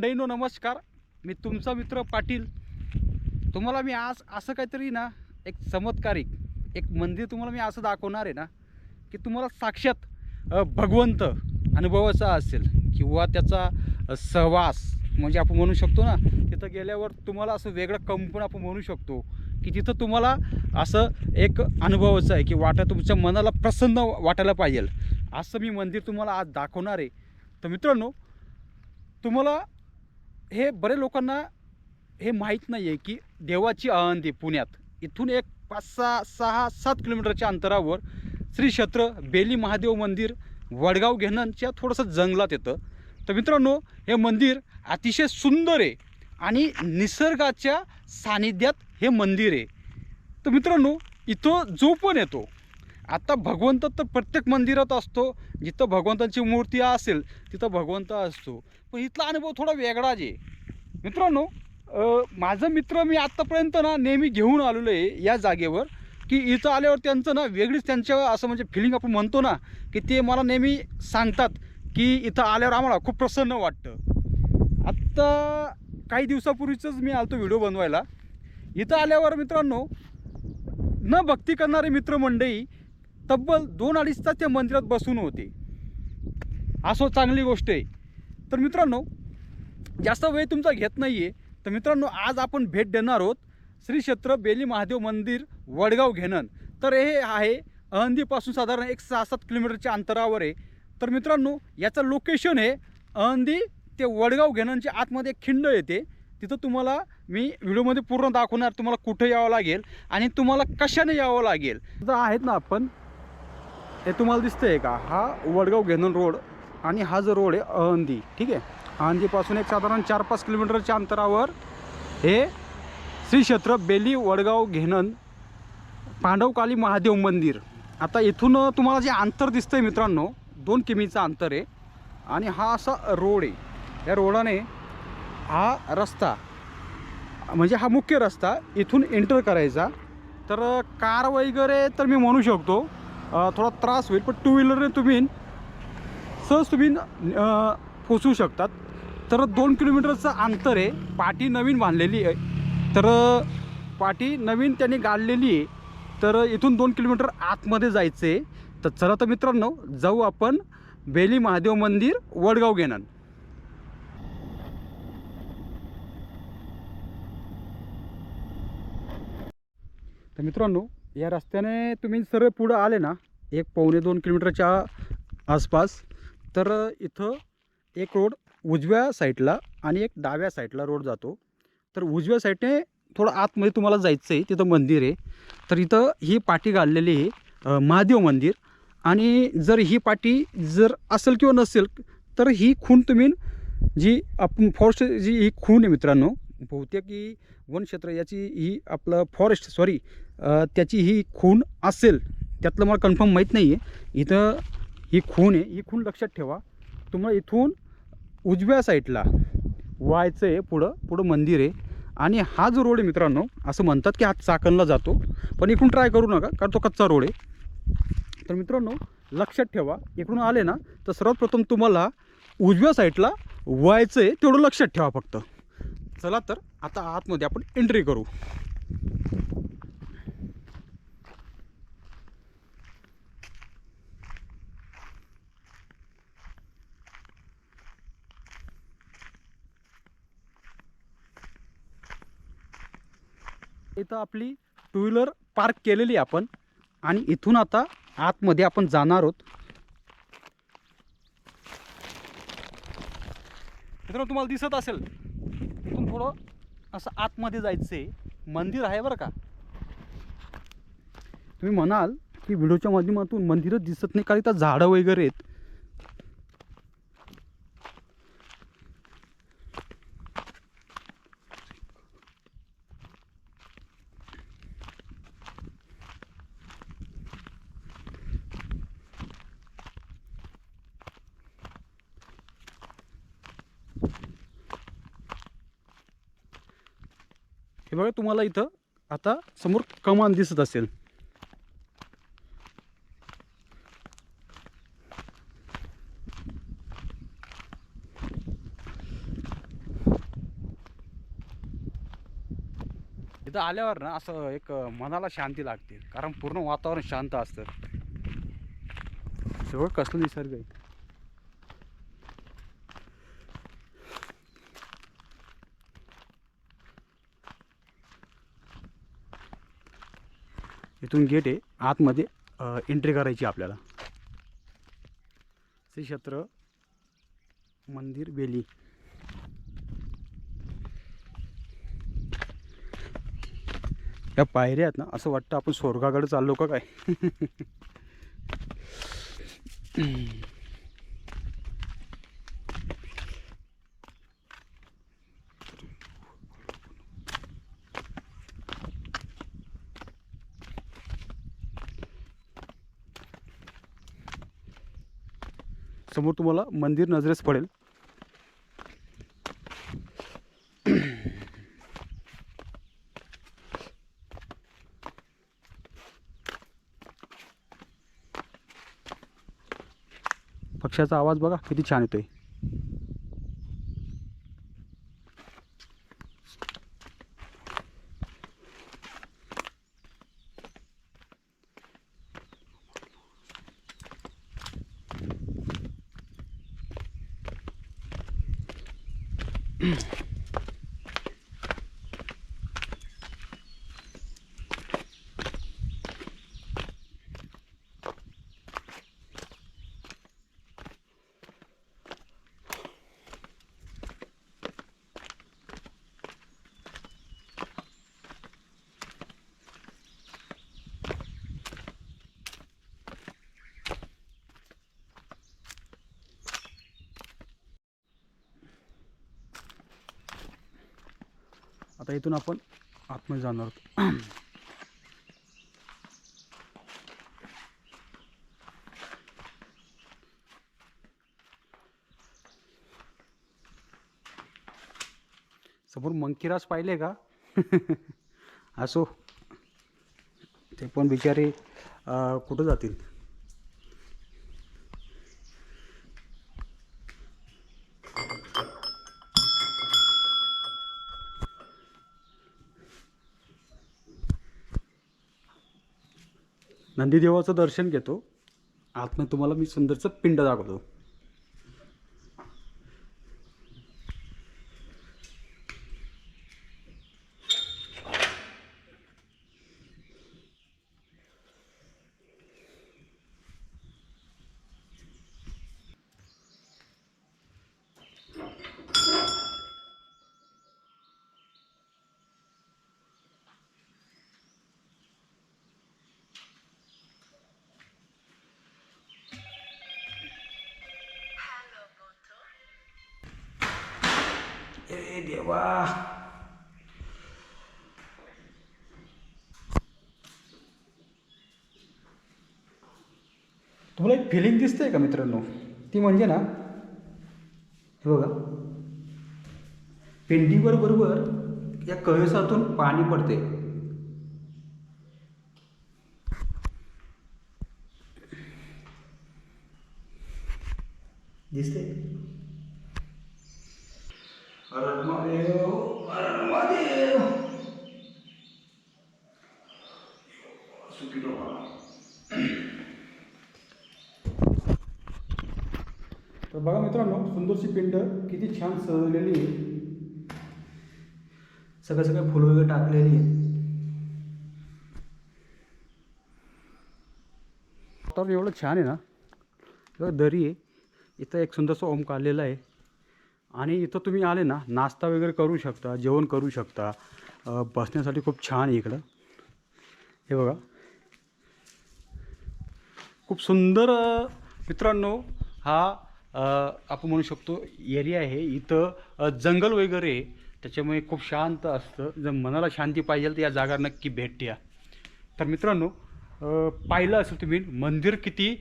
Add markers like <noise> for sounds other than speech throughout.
मंडळीनो नमस्कार. मी तुमचा मित्र पाटील. तुम्हाला मी आज असं काहीतरी ना एक चमत्कारिक एक मंदिर तुम्हाला मी असं दाखवणार आहे ना की तुम्हाला साक्षात भगवंत अनुभवाचा असेल किंवा त्याचा सहवास म्हणजे आपण म्हणू शकतो ना तिथं गेल्यावर तुम्हाला असं वेगळं कंपन आपण म्हणू शकतो की तिथं तुम्हाला असं एक अनुभवाचं आहे की वाटा तुमच्या मनाला प्रसन्न वाटायला पाहिजे. असं मी मंदिर तुम्हाला आज दाखवणार आहे. तर मित्रांनो तुम्हाला हे बरे लोकांना हे माहीत नाही आहे की देवाची आळंदी पुण्यात इथून एक पाच सहा सहा सात किलोमीटरच्या अंतरावर श्री क्षेत्र बेली महादेव मंदिर वडगाव घेणंच्या थोडंसं जंगलात येतं. तर मित्रांनो हे मंदिर अतिशय सुंदर आहे आणि निसर्गाच्या सानिध्यात हे मंदिर आहे. तर मित्रांनो इथं जो पण येतो आता भगवंत तर प्रत्येक मंदिरात असतो. जिथं भगवंताची मूर्ती असेल तिथं भगवंत असतो. पण इथला अनुभव थोडा वेगळा जे मित्रांनो माझं मित्र मी आत्तापर्यंत ना नेहमी घेऊन आलेलो आहे या जागेवर की इथं आल्यावर त्यांचं ना वेगळीच त्यांच्या असं म्हणजे फिलिंग आपण म्हणतो ना की ते मला नेहमी सांगतात की इथं आल्यावर आम्हाला खूप प्रसन्न वाटतं. आत्ता काही दिवसापूर्वीचंच मी आलतो व्हिडिओ बनवायला. इथं आल्यावर मित्रांनो न भक्ती करणारे मित्रमंडळी तब्बल दोन अडीच तास त्या मंदिरात बसून होते. असो चांगली गोष्ट आहे. तर मित्रांनो जास्त वेळ तुमचा घेत नाही आहे तर मित्रांनो आज आपण भेट देणार आहोत श्री क्षेत्र बेली महादेव मंदिर वडगाव घेणन. तर हे आहे अहंदीपासून साधारण एक सहा सात किलोमीटरच्या अंतरावर आहे. तर मित्रांनो याचं लोकेशन आहे अहंदी ते वडगाव घेणनच्या आतमध्ये एक खिंड येते. तिथं तुम्हाला मी व्हिडिओमध्ये पूर्ण दाखवणार तुम्हाला कुठं यावं लागेल आणि तुम्हाला कशाने यावं लागेल. जर आहेत ना आपण हे तुम्हाला दिसतंय का? हा वडगाव घेणन रोड आणि हा जो रोड आहे अहंदी. ठीक आहे? अहंदीपासून एक साधारण चार पाच किलोमीटरच्या अंतरावर हे श्री क्षेत्र बेली वडगाव घेणन पांडवकाली महादेव मंदिर. आता इथून तुम्हाला जे अंतर दिसतं आहे मित्रांनो दोन किमीचं अंतर आहे आणि हा असा रोड आहे. या रोडाने हा रस्ता म्हणजे हा मुख्य रस्ता इथून एंटर करायचा. तर कार वगैरे तर मी म्हणू शकतो थोडा त्रास होईल पण टू व्हीलरने तुम्ही सहज तुम्ही पोचू शकतात. तर दोन किलोमीटरचं अंतर आहे. पाठी नवीन बांधलेली आहे. तर पाटी नवीन त्यांनी गाडलेली आहे. तर इथून दोन किलोमीटर आतमध्ये जायचं आहे तर चला तर मित्रांनो जाऊ आपण बेली महादेव मंदिर वडगाव घेणार तर मित्रांनो या रस्त्याने तुम्ही सरळ पुढं आले ना एक पावणे दोन किलोमीटरच्या आसपास तर इथं एक रोड उजव्या साईडला आणि एक डाव्या साईडला रोड जातो. तर उजव्या साईडने थोडं आतमध्ये तुम्हाला जायचं आहे तिथं मंदिर आहे. तर इथं ही पाठी घाललेली आहे महादेव मंदिर. आणि जर ही पाटी जर असेल किंवा नसेल तर ही खून तुम्ही जी आपण फॉरेस्ट जी ही खून आहे मित्रांनो बहुतेक ही वनक्षेत्र याची ही आपलं फॉरेस्ट सॉरी त्याची ही खून असेल त्यातलं मला कन्फर्म माहीत नाही आहे इथं ही खून आहे ही खून लक्षात ठेवा. तुम्हाला इथून उजव्या साईडला व्हायचं आहे पुढं पुढं मंदिर आहे. आणि हा जो रोड आहे मित्रांनो असं म्हणतात की हा चाकणला जातो. पण इकडून ट्राय करू नका कारण तो कच्चा रोड आहे. तर मित्रांनो लक्षात ठेवा. इकडून आले ना तर सर्वात प्रथम तुम्हाला उजव्या साईडला व्हायचं आहे तेवढं लक्षात ठेवा फक्त. चला तर आता आतमध्ये आपण एंट्री करू. इथं आपली टू व्हीलर पार्क केलेली आपण. आणि इथून आता आतमध्ये आपण जाणार आहोत. मित्रांनो तुम्हाला दिसत असेल थोडं असं आतमध्ये जायचं आहे मंदिर आहे बरं का? तुम्ही म्हणाल की व्हिडिओच्या माध्यमातून मंदिरच दिसत नाही कारण इथं झाडं वगैरे आहेत. हे बघा तुम्हाला इथं आता समोर कमान दिसत असेल. इथं आल्यावर ना असं एक मनाला शांती लागते कारण पूर्ण वातावरण शांत असतं. सगळं कसलं निसर्ग आहे. इथून गेट आहे. आतमध्ये एंट्री करायची आपल्याला. श्री क्षेत्र मंदिर बेली या पायऱ्या आहेत ना असं वाटतं आपण स्वर्गाकडे चाललो का काय? समोर तुम्हाला मंदिर नजरेस पडेल. पक्ष्याचा आवाज बघा किती छान येतोय. Mm-hmm. <clears throat> आता इथून आपण आतमध्ये जाणार आहोत. समोर मंकीराज पाहिले का? <laughs> असो. ते पण बिचारे कुठं जातील? नंदीदेवाचं दर्शन घेतो. आतमध्ये तुम्हाला मी सुंदरचं पिंड दाखवतो. Eh, हे देवा तुम्हाला एक फिलिंग दिसते का मित्रांनो? ती म्हणजे ना हे बघा. पिंडीवर बरोबर या कळसातून पाणी पडते दिसते हर महादेव हर महादेव सुखी तर बघा मित्रांनो सुंदरशी पिंड किती छान सजवलेली आहे. सगळं सगळं फुलं वगैरे टाकलेली आहे तर एवढं छान आहे ना? एवढं दरी आहे. इथं एक सुंदरसं ओम काढलेला आहे. आणि इथं तुम्ही आले ना नाश्ता वगैरे करू शकता जेवण करू शकता. बसण्यासाठी खूप छान आहे इकडं. हे बघा. खूप सुंदर मित्रांनो हा आपण म्हणू शकतो एरिया आहे. इथं जंगल वगैरे त्याच्यामुळे खूप शांत असतं. जर मनाला शांती पाहिजे तर या जागा नक्की भेट द्या. तर मित्रांनो पाहिलं असेल तुम्ही मंदिर किती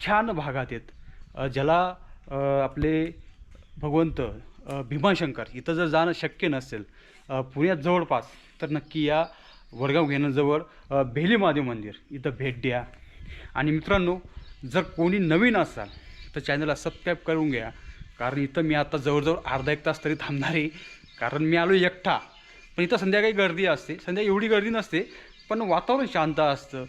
छान भागात आहेत. ज्याला आपले भगवंत भीमाशंकर इथं जर जाणं शक्य नसेल पुण्यात जवळपास तर नक्की या वडगाव घेण्याजवळ भेली महादेव मंदिर इथं भेट द्या. आणि मित्रांनो जर कोणी नवीन असाल तर चॅनलला सबस्क्राईब करून घ्या. कारण इथं मी आता जवळजवळ अर्धा एक तास तरी थांबणार आहे. कारण मी आलो एकटा. पण इथं संध्याकाळी गर्दी असते. संध्या एवढी गर्दी नसते. पण वातावरण शांत असतं.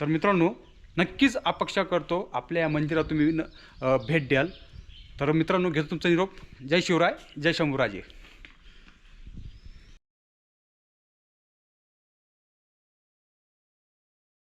तर मित्रांनो नक्कीच अपेक्षा करतो आपल्या या मंदिरात तुम्ही भेट द्याल. तर मित्रांनो घेतो तुमचा निरोप. जय शिवराय जय शंभूराजे.